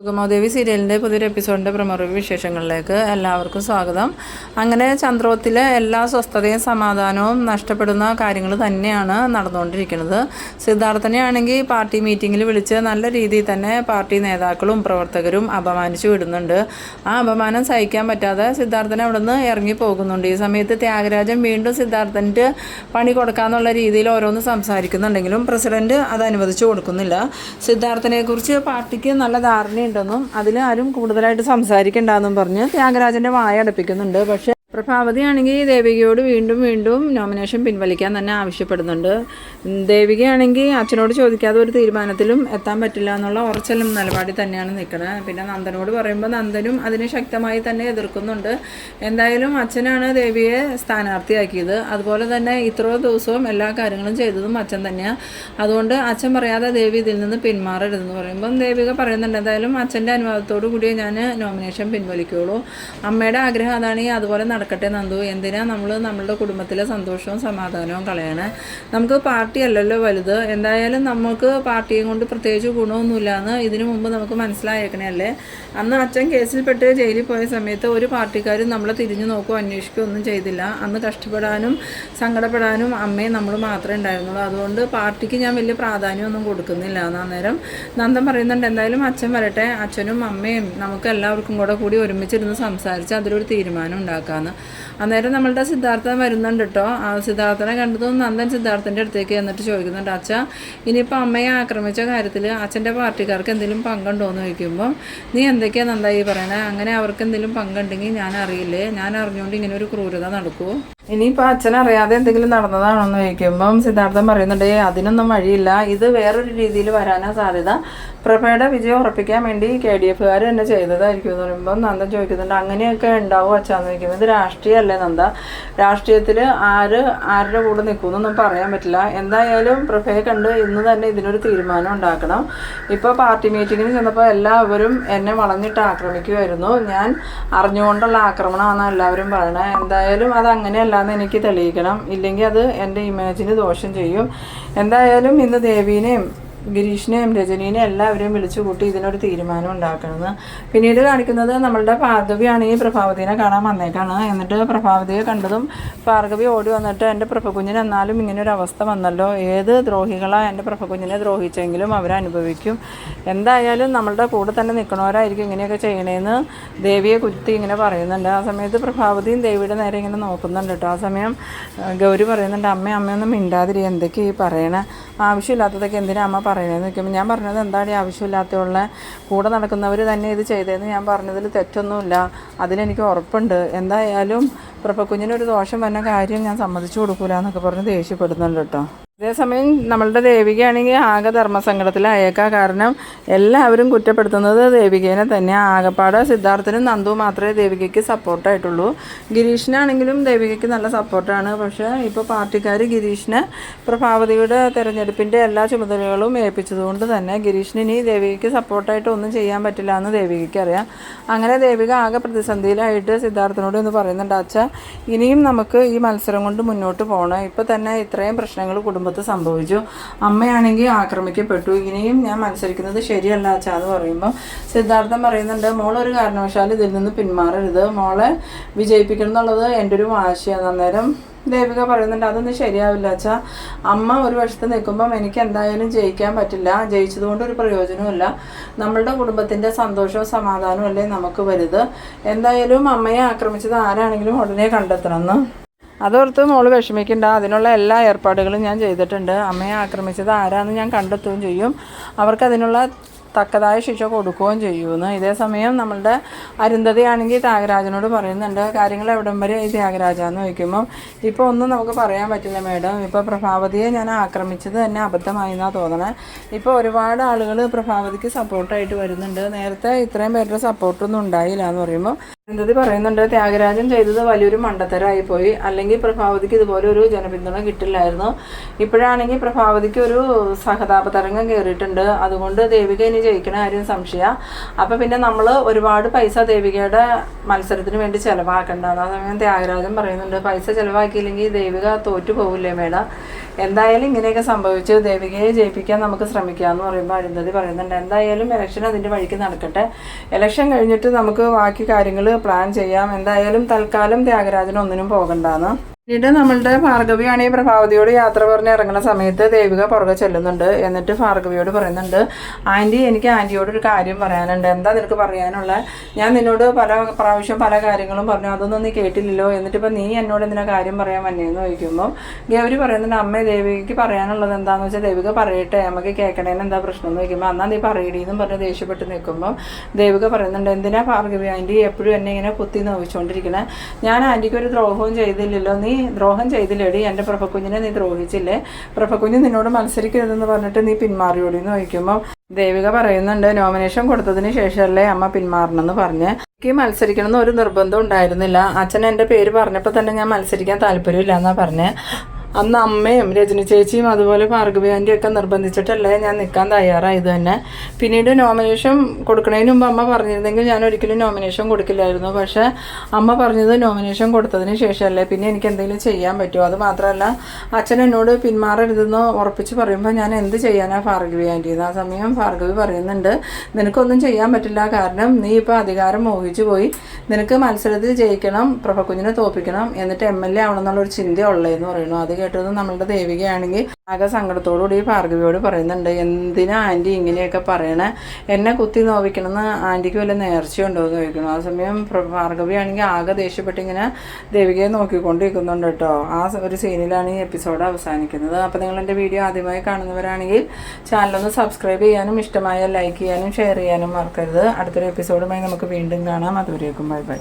സുഗമാദേവി സീരിയലിന്റെ പുതിയൊരു എപ്പിസോഡിന്റെ പ്രമുഖ വിശേഷങ്ങളിലേക്ക് എല്ലാവർക്കും സ്വാഗതം. അങ്ങനെ ചന്ദ്രോത്തിലെ എല്ലാ സ്വസ്ഥതയും സമാധാനവും നഷ്ടപ്പെടുന്ന കാര്യങ്ങൾ തന്നെയാണ് നടന്നുകൊണ്ടിരിക്കുന്നത്. സിദ്ധാർത്ഥനെയാണെങ്കിൽ പാർട്ടി മീറ്റിങ്ങിൽ വിളിച്ച് നല്ല രീതിയിൽ തന്നെ പാർട്ടി നേതാക്കളും പ്രവർത്തകരും അപമാനിച്ചു വിടുന്നുണ്ട്. ആ അപമാനം സഹിക്കാൻ പറ്റാതെ സിദ്ധാർത്ഥനെ നിന്ന് ഇറങ്ങി പോകുന്നുണ്ട്. ഈ സമയത്ത് ത്യാഗരാജൻ വീണ്ടും സിദ്ധാർത്ഥന്റെ പണി കൊടുക്കാന്നുള്ള രീതിയിൽ ഓരോന്ന് സംസാരിക്കുന്നുണ്ടെങ്കിലും പ്രസിഡന്റ് അത് അനുവദിച്ചു കൊടുക്കുന്നില്ല. സിദ്ധാർത്ഥനെക്കുറിച്ച് പാർട്ടിക്ക് നല്ല ധാരണയുണ്ടെന്നും അതിൽ ആരും കൂടുതലായിട്ട് സംസാരിക്കണ്ടെന്നും പറഞ്ഞ് ത്യാഗരാജന്റെ വായ അടപ്പിക്കുന്നുണ്ട്. പക്ഷേ പ്രഭാവതിയാണെങ്കിൽ ദേവികയോട് വീണ്ടും വീണ്ടും നോമിനേഷൻ പിൻവലിക്കാൻ തന്നെ ആവശ്യപ്പെടുന്നുണ്ട്. ദേവികയാണെങ്കിൽ അച്ഛനോട് ചോദിക്കാതെ ഒരു തീരുമാനത്തിലും എത്താൻ പറ്റില്ല എന്നുള്ള ഉറച്ചലും നിലപാടിൽ തന്നെയാണ് നിൽക്കുന്നത്. പിന്നെ നന്ദനോട് പറയുമ്പോൾ നന്ദനും അതിനെ ശക്തമായി തന്നെ എതിർക്കുന്നുണ്ട്. എന്തായാലും അച്ഛനാണ് ദേവിയെ സ്ഥാനാർത്ഥിയാക്കിയത്. അതുപോലെ തന്നെ ഇത്രയോ ദിവസവും എല്ലാ കാര്യങ്ങളും ചെയ്തതും അച്ഛൻ തന്നെയാണ് അതുകൊണ്ട് അച്ഛൻ പറയാതെ ദേവി ഇതിൽ നിന്ന് പിന്മാറരുതെന്ന് പറയുമ്പം ദേവിക പറയുന്നുണ്ട് എന്തായാലും അച്ഛന്റെ അനുവാദത്തോടു കൂടിയേ ഞാൻ നോമിനേഷൻ പിൻവലിക്കുകയുള്ളൂ അമ്മയുടെ ആഗ്രഹം അതാണെങ്കിൽ അതുപോലെ നടക്കട്ടെ നന്ദു. എന്തിനാ നമ്മൾ നമ്മളുടെ കുടുംബത്തിലെ സന്തോഷവും സമാധാനവും കളയണേ? നമുക്ക് പാർട്ടി അല്ലല്ലോ വലുത്. എന്തായാലും നമുക്ക് പാർട്ടിയും കൊണ്ട് പ്രത്യേകിച്ച് ഗുണമൊന്നുമില്ല എന്ന് ഇതിനു മുമ്പ് നമുക്ക് മനസ്സിലായേക്കണേ അന്ന് അച്ഛൻ കേസിൽപ്പെട്ട് ജയിലിൽ പോയ സമയത്ത് ഒരു പാർട്ടിക്കാരും നമ്മളെ തിരിഞ്ഞു നോക്കുകയോ അന്വേഷിക്കുകയോ ഒന്നും ചെയ്തില്ല. അന്ന് കഷ്ടപ്പെടാനും സങ്കടപ്പെടാനും അമ്മയും നമ്മൾ മാത്രമേ ഉണ്ടായിരുന്നുള്ളൂ. അതുകൊണ്ട് പാർട്ടിക്ക് ഞാൻ വലിയ പ്രാധാന്യമൊന്നും കൊടുക്കുന്നില്ല. അന്നേരം നന്ദൻ പറയുന്നുണ്ട് എന്തായാലും അച്ഛൻ വരട്ടെ. അച്ഛനും അമ്മയും നമുക്ക് എല്ലാവർക്കും കൂടെ കൂടി ഒരുമിച്ചിരുന്ന് സംസാരിച്ച് അതിലൊരു തീരുമാനം ഉണ്ടാക്കാമെന്ന് അന്നേരം നമ്മളുടെ സിദ്ധാർത്ഥൻ വരുന്നുണ്ട് കേട്ടോ ആ സിദ്ധാർത്ഥനെ കണ്ടതും നന്ദൻ സിദ്ധാർത്ഥന്റെ അടുത്തേക്ക് എന്നിട്ട് ചോദിക്കുന്നുണ്ട് അച്ഛ ഇനിയിപ്പോൾ അമ്മയെ ആക്രമിച്ച കാര്യത്തിൽ അച്ഛന്റെ പാർട്ടിക്കാർക്ക് എന്തെങ്കിലും പങ്കുണ്ടോ? എന്ന് ചോദിക്കുമ്പോൾ നീ എന്തൊക്കെയാണ് നന്ദായി പറയണേ? അങ്ങനെ അവർക്ക് എന്തെങ്കിലും പങ്കുണ്ടെങ്കിൽ ഞാൻ അറിയില്ലേ ഞാൻ അറിഞ്ഞുകൊണ്ട് ഇങ്ങനെ ഒരു ക്രൂരത നടക്കുമോ ഇനിയിപ്പോൾ അച്ഛൻ അറിയാതെ എന്തെങ്കിലും നടന്നതാണോ എന്ന് ചോദിക്കുമ്പം സിദ്ധാർത്ഥൻ പറയുന്നുണ്ട് "ഏയ് അതിനൊന്നും വഴിയില്ല. ഇത് വേറൊരു രീതിയിൽ വരാനാ സാധ്യത. പ്രഭയുടെ വിജയം ഉറപ്പിക്കാൻ വേണ്ടി കെ ഡി എഫുകാർ തന്നെ ചെയ്തതായിരിക്കും എന്ന് പറയുമ്പോൾ നന്ദ ചോദിക്കുന്നുണ്ട് അങ്ങനെയൊക്കെ ഉണ്ടാവും അച്ഛാന്ന് ചോദിക്കുമ്പോൾ ഇത് രാഷ്ട്രീയമല്ലേ നന്ദ? രാഷ്ട്രീയത്തിൽ ആര് ആരുടെ കൂടെ നിൽക്കുമെന്നൊന്നും പറയാൻ പറ്റില്ല. എന്തായാലും പ്രഭയെ കണ്ട് ഇന്ന് തന്നെ ഇതിനൊരു തീരുമാനം ഉണ്ടാക്കണം. ഇപ്പോൾ പാർട്ടി മീറ്റിങ്ങിന് ചെന്നപ്പോൾ എല്ലാവരും എന്നെ വളഞ്ഞിട്ട് ആക്രമിക്കുമായിരുന്നു ഞാൻ അറിഞ്ഞുകൊണ്ടുള്ള ആക്രമണമാണ് എല്ലാവരും പറയണത് എന്തായാലും അത് അങ്ങനെയല്ലാന്ന് എനിക്ക് തെളിയിക്കണം. ഇല്ലെങ്കിൽ അത് എന്റെ ഇമേജിന് ദോഷം ചെയ്യും. എന്തായാലും ഇന്ന് ദേവീനെയും ഗിരീഷിനെയും രജനീനെയും എല്ലാവരെയും വിളിച്ചു കൂട്ടി ഇതിനൊരു തീരുമാനം ഉണ്ടാക്കണമെന്ന് പിന്നീട് കാണിക്കുന്നത് നമ്മളുടെ ഭാർഗവിയാണെങ്കിൽ പ്രഭാവതിനെ കാണാൻ വന്നേക്കാണ്. എന്നിട്ട് പ്രഭാവതിയെ കണ്ടതും പാർഗവി ഓടി വന്നിട്ട് എന്റെ പ്രഭകുഞ്ഞിന് എന്നാലും ഒരു അവസ്ഥ വന്നല്ലോ. ഏത് ദ്രോഹികളാണ് എന്റെ പ്രഭകുഞ്ഞിനെ ദ്രോഹിച്ചെങ്കിലും അവരനുഭവിക്കും എന്തായാലും നമ്മളുടെ കൂടെ തന്നെ നിൽക്കണവരായിരിക്കും ഇങ്ങനെയൊക്കെ ചെയ്യണേന്ന് ദേവിയെ കുത്തി ഇങ്ങനെ പറയുന്നുണ്ട്. ആ സമയത്ത് പ്രഭാവതിയും ദേവിയുടെ നേരെ ഇങ്ങനെ നോക്കുന്നുണ്ട് കേട്ടോ. ആ സമയം ഗൗരി പറയുന്നുണ്ട് അമ്മ അമ്മയൊന്നും മിണ്ടാതിരി എന്തൊക്കെയാണ് ഈ പറയണേ? ആവശ്യമില്ലാത്തതൊക്കെ എന്തിനാ അമ്മ പറയണേന്ന് നിൽക്കുമ്പോൾ ഞാൻ പറഞ്ഞത് എന്താണ് ആവശ്യമില്ലാത്തയുള്ള കൂടെ നടക്കുന്നവർ തന്നെ ഇത് ചെയ്തതെന്ന് ഞാൻ പറഞ്ഞതിൽ തെറ്റൊന്നുമില്ല. അതിലെനിക്ക് ഉറപ്പുണ്ട്. എന്തായാലും പ്രപ്പക്കുഞ്ഞിനൊരു ദോഷം വന്ന കാര്യം ഞാൻ സമ്മതിച്ചു കൊടുക്കൂല എന്നൊക്കെ പറഞ്ഞ് ദേഷ്യപ്പെടുന്നുണ്ട് കേട്ടോ. അതേസമയം നമ്മളുടെ ദേവികയാണെങ്കിൽ ആകെ ധർമ്മസങ്കടത്തിലായേക്കാ. കാരണം എല്ലാവരും കുറ്റപ്പെടുത്തുന്നത് ദേവികേനെ തന്നെ ആകപ്പാട് സിദ്ധാർത്ഥനും നന്ദു മാത്രമേ ദേവികയ്ക്ക് സപ്പോർട്ടായിട്ടുള്ളൂ. ഗിരീഷിനാണെങ്കിലും ദേവികയ്ക്ക് നല്ല സപ്പോർട്ടാണ്. പക്ഷേ ഇപ്പോൾ പാർട്ടിക്കാർ ഗിരീഷിനെ പ്രഭാവതിയുടെ തെരഞ്ഞെടുപ്പിന്റെ എല്ലാ ചുമതലകളും ഏൽപ്പിച്ചതുകൊണ്ട് തന്നെ ഗിരീഷിന് ഇനി ദേവികയ്ക്ക് സപ്പോർട്ടായിട്ട് ഒന്നും ചെയ്യാൻ പറ്റില്ല എന്ന് ദേവികയ്ക്ക് അറിയാം അങ്ങനെ ദേവിക ആകെ പ്രതിസന്ധിയിലായിട്ട് സിദ്ധാർത്ഥനോട് എന്ന് പറയുന്നുണ്ട് അച്ഛ ഇനിയും നമുക്ക് ഈ മത്സരം കൊണ്ട് മുന്നോട്ട് പോകണം. ഇപ്പോൾ തന്നെ ഇത്രയും പ്രശ്നങ്ങൾ കുടുംബത്തിൽ സംഭവിച്ചു. അമ്മയാണെങ്കിൽ ആക്രമിക്കപ്പെട്ടു. ഇനിയും ഞാൻ മത്സരിക്കുന്നത് ശരിയല്ല അച്ഛാ എന്ന് പറയുമ്പോൾ സിദ്ധാർത്ഥൻ പറയുന്നുണ്ട് മോൾ ഒരു കാരണവശാലും ഇതിൽ നിന്ന് പിന്മാറരുത്. മോളെ വിജയിപ്പിക്കണം എന്നുള്ളത് എന്റെ ഒരു വാശിയാണ്. അന്നേരം ദേവിക പറയുന്നുണ്ട് അതൊന്നും ശരിയാവില്ല അച്ഛാ. അമ്മ ഒരു വശത്ത് നിൽക്കുമ്പം എനിക്ക് എന്തായാലും ജയിക്കാൻ പറ്റില്ല. ജയിച്ചതുകൊണ്ട് ഒരു പ്രയോജനവുമില്ല നമ്മളുടെ കുടുംബത്തിന്റെ സന്തോഷവും സമാധാനവും അല്ലേ നമുക്ക് വരുത് എന്തായാലും അമ്മയെ ആക്രമിച്ചത് ആരാണെങ്കിലും ഉടനെ കണ്ടെത്തണമെന്ന് അതോർത്ത് മോൾ വിഷമിക്കണ്ട. അതിനുള്ള എല്ലാ ഏർപ്പാടുകളും ഞാൻ ചെയ്തിട്ടുണ്ട്. അമ്മയെ ആക്രമിച്ചത് ആരാന്ന് ഞാൻ കണ്ടെത്തുകയും ചെയ്യും. അവർക്ക് അതിനുള്ള തക്കതായ ശിക്ഷ കൊടുക്കുകയും ചെയ്യുമെന്ന് ഇതേ സമയം നമ്മളുടെ അരുന്ധതിയാണെങ്കിൽ ത്യാഗരാജനോട് പറയുന്നുണ്ട് കാര്യങ്ങൾ എവിടം വരെ ഈ ത്യാഗരാജാന്ന് ചോദിക്കുമ്പം ഇപ്പോൾ ഒന്നും നമുക്ക് പറയാൻ പറ്റില്ല മേഡം. ഇപ്പോൾ പ്രഭാവതിയെ ഞാൻ ആക്രമിച്ചത് തന്നെ അബദ്ധമായി എന്നാണ് തോന്നണേ. ഇപ്പോൾ ഒരുപാട് ആളുകൾ പ്രഭാവതിക്ക് സപ്പോർട്ടായിട്ട് വരുന്നുണ്ട്. നേരത്തെ ഇത്രയും പേരുടെ സപ്പോർട്ടൊന്നും ഉണ്ടായില്ല എന്ന് പറയുമ്പോൾ എന്തത് പറയുന്നുണ്ട്. ത്യാഗരാജൻ ചെയ്തത് വലിയൊരു മണ്ടത്തരമായി പോയി അല്ലെങ്കിൽ പ്രഭാവതിക്ക് ഇതുപോലെ ഒരു ജനപിന്തുണ കിട്ടില്ലായിരുന്നു. ഇപ്പോഴാണെങ്കിൽ പ്രഭാവതിക്ക് ഒരു സഹതാപ തരംഗം കയറിയിട്ടുണ്ട്. അതുകൊണ്ട് ദേവിക ഇനി ജയിക്കണ കാര്യം സംശയ. അപ്പം പിന്നെ നമ്മൾ ഒരുപാട് പൈസ ദേവികയുടെ മത്സരത്തിന് വേണ്ടി ചിലവാക്കേണ്ട. ആ സമയം ത്യാഗരാജൻ പറയുന്നുണ്ട്. പൈസ ചിലവാക്കിയില്ലെങ്കിൽ ദേവിക തോറ്റു പോകില്ലേ മേഡം എന്തായാലും ഇങ്ങനെയൊക്കെ സംഭവിച്ചു ദേവികയെ ജയിപ്പിക്കാൻ നമുക്ക് ശ്രമിക്കാമെന്ന് പറയുമ്പോൾ അരുന്ധതി പറയുന്നുണ്ട്. എന്തായാലും ഇലക്ഷൻ അതിന്റെ വഴിക്ക് നടക്കട്ടെ. ഇലക്ഷൻ കഴിഞ്ഞിട്ട് നമുക്ക് ബാക്കി കാര്യങ്ങൾ പ്ലാൻ ചെയ്യാം. എന്തായാലും തൽക്കാലം ത്യാഗരാജന് ഒന്നിനും പോകണ്ടാന്ന്. പിന്നീട് നമ്മളുടെ ഭാർഗവിയാണ് ഈ പ്രഭാവതിയോട് യാത്ര പറഞ്ഞ് ഇറങ്ങുന്ന സമയത്ത് ദേവിക പുറകെ ചെല്ലുന്നുണ്ട്. എന്നിട്ട് ഭാർഗവിയോട് പറയുന്നുണ്ട് ആന്റി എനിക്ക് ആന്റിയോട് ഒരു കാര്യം പറയാനുണ്ട്. എന്താ നിനക്ക് പറയാനുള്ള? ഞാൻ നിന്നോട് പല പ്രാവശ്യം പല കാര്യങ്ങളും പറഞ്ഞു. അതൊന്നും നീ കേട്ടില്ലല്ലോ. എന്നിട്ടിപ്പോൾ നീ എന്നോട് എന്തിനാ കാര്യം പറയാൻ വന്നേന്ന് ചോദിക്കുമ്പോൾ ഗൗരി പറയുന്നുണ്ട് അമ്മേ ദേവിക്ക് പറയാനുള്ളത് എന്താണെന്ന് വെച്ചാൽ ദേവിക പറയട്ടെ. നമുക്ക് കേൾക്കണേന്ന് എന്താ പ്രശ്നം എന്ന് ചോദിക്കുമ്പോൾ അന്നാ നീ പറയടി എന്നും പറഞ്ഞ് ദേഷ്യപ്പെട്ട് നിൽക്കുമ്പോൾ ദേവിക പറയുന്നുണ്ട് എന്തിനാ ഭാർഗവി ആന്റി എപ്പോഴും എന്നെ ഇങ്ങനെ കുത്തി നോവിച്ചുകൊണ്ടിരിക്കണേ ഞാൻ ആന്റിക്ക് ഒരു ദ്രോഹവും ചെയ്തില്ലല്ലോ. നീ ദ്രോഹം ചെയ്തില്ലേടി എന്റെ പ്രഭക്കുഞ്ഞിനെ നീ ദ്രോഹിച്ചില്ലേ? പ്രഭക്കുഞ്ഞ് നിന്നോട് മത്സരിക്കരുതെന്ന് പറഞ്ഞിട്ട് നീ പിന്മാറിയോടി എന്ന് ചോദിക്കുമ്പോൾ ദേവിക പറയുന്നുണ്ട് നോമിനേഷൻ കൊടുത്തതിന് ശേഷമല്ലേ അമ്മ പിന്മാറണമെന്ന് പറഞ്ഞ്. എനിക്ക് മത്സരിക്കണം എന്ന് ഒരു നിർബന്ധം ഉണ്ടായിരുന്നില്ല. അച്ഛൻ എന്റെ പേര് പറഞ്ഞപ്പോൾ തന്നെ ഞാൻ മത്സരിക്കാൻ താല്പര്യമില്ല എന്നാണ് പറഞ്ഞേ. അന്ന് അമ്മയും രജനി ചേച്ചിയും അതുപോലെ ഭാർഗവി ആന്റി ഒക്കെ നിർബന്ധിച്ചിട്ടല്ലേ ഞാൻ നിൽക്കാൻ തയ്യാറായത് തന്നെ. പിന്നീട് നോമിനേഷൻ കൊടുക്കുന്നതിന് മുമ്പ് അമ്മ പറഞ്ഞിരുന്നെങ്കിൽ ഞാൻ ഒരിക്കലും നോമിനേഷൻ കൊടുക്കില്ലായിരുന്നു. പക്ഷെ അമ്മ പറഞ്ഞത് നോമിനേഷൻ കൊടുത്തതിന് ശേഷമല്ലേ പിന്നെ എനിക്ക് എന്തെങ്കിലും ചെയ്യാൻ പറ്റുമോ അത് മാത്രമല്ല അച്ഛൻ എന്നോട് പിന്മാറരുതെന്ന് ഉറപ്പിച്ച് പറയുമ്പോൾ ഞാൻ എന്ത് ചെയ്യാനാണ് ഭാർഗവി ആന്റി ആ സമയം ഭാർഗവി പറയുന്നുണ്ട് നിനക്കൊന്നും ചെയ്യാൻ പറ്റില്ല. കാരണം നീ ഇപ്പോൾ അധികാരം മോഹിച്ചു പോയി. നിനക്ക് മത്സരത്തിൽ ജയിക്കണം പ്രഭക്കുഞ്ഞിനെ തോപ്പിക്കണം എന്നിട്ട് എം എൽ എ ആവണം എന്നുള്ളൊരു ചിന്ത ഉള്ളതെന്ന് പറയുന്നു. അത് കേട്ടത് നമ്മളുടെ ദേവികയാണെങ്കിൽ ആകെ സങ്കടത്തോടുകൂടി ഭാർഗവിയോട് പറയുന്നുണ്ട് എന്തിനാ ആന്റി ഇങ്ങനെയൊക്കെ പറയണേ? എന്നെ കുത്തി നോവിക്കണമെന്ന് ആന്റിക്ക് വല്ല നേർച്ചയുണ്ടോ എന്ന് ചോദിക്കണം ആ സമയം ഭാർഗവിയാണെങ്കിൽ ആകെ ദേഷ്യപ്പെട്ട് ഇങ്ങനെ ദേവികയെ നോക്കിക്കൊണ്ടിരിക്കുന്നുണ്ട് കേട്ടോ. ആ ഒരു സീനിലാണ് ഈ എപ്പിസോഡ് അവസാനിക്കുന്നത്. അപ്പോൾ നിങ്ങൾ എന്റെ വീഡിയോ ആദ്യമായി കാണുന്നവരാണെങ്കിൽ ചാനലൊന്ന് സബ്സ്ക്രൈബ് ചെയ്യാനും ഇഷ്ടമായ ലൈക്ക് ചെയ്യാനും ഷെയർ ചെയ്യാനും മറക്കരുത്. അടുത്തൊരു എപ്പിസോഡുമായി നമുക്ക് വീണ്ടും കാണാം. അതുവരേക്കും ബൈ ബൈ.